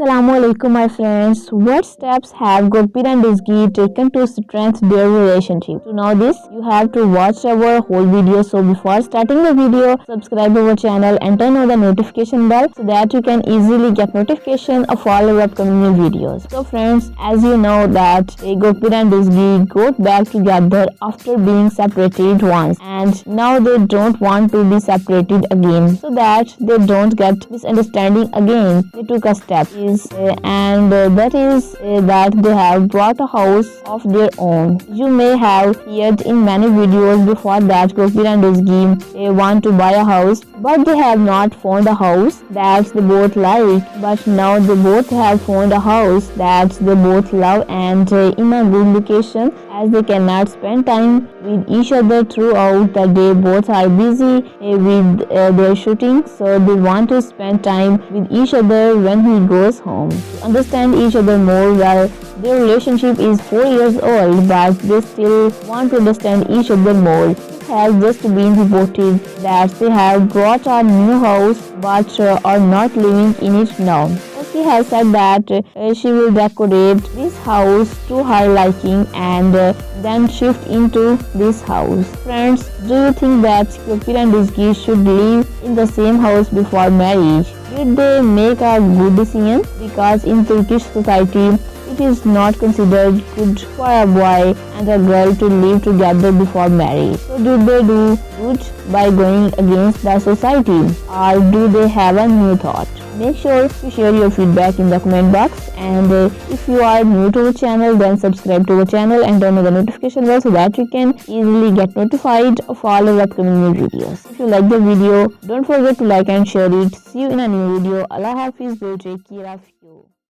Assalamu alaikum my friends. What steps have Gurpreet and Rizgi taken to strengthen their relationship? To know this, you have to watch our whole video. So before starting the video, subscribe our channel and turn on the notification bell so that you can easily get notification of all our upcoming new videos. So friends, as you know that Gurpreet and Rizgi got back together after being separated once and now they don't want to be separated again so that they don't get misunderstanding again. They took a step uh, and uh, that is uh, that they have bought a house of their own. You may have heard in many videos before that Gurpreet and Rizgi want to buy a house but they have not found a house that they both like but now they both have found a house that they both love and in a good location as they cannot spend time with each other throughout the day. Both are busy uh, with uh, their shooting so they want to spend time with each other when he goes home. To understand each other more well their relationship is 4 years old but they still want to understand each other more It has just been reported that they have bought a new house but uh, are not living in it now. She has said that uh, she will decorate this house to her liking and uh, then shift into this house. Friends, do you think that Gurpreet and Rizgi should live in the same house before marriage? Did they make a good decision? Because in Turkish society, it is not considered good for a boy and a girl to live together before marriage. So do they do good by going against the society or do they have a new thought? Make sure to share your feedback in the comment box and uh, if you are new to the channel then subscribe to the channel and turn on the notification bell so that you can easily get notified of all our upcoming new videos. If you like the video don't forget to like and share it. See you in a new video. Allah Hafiz. Take care of you.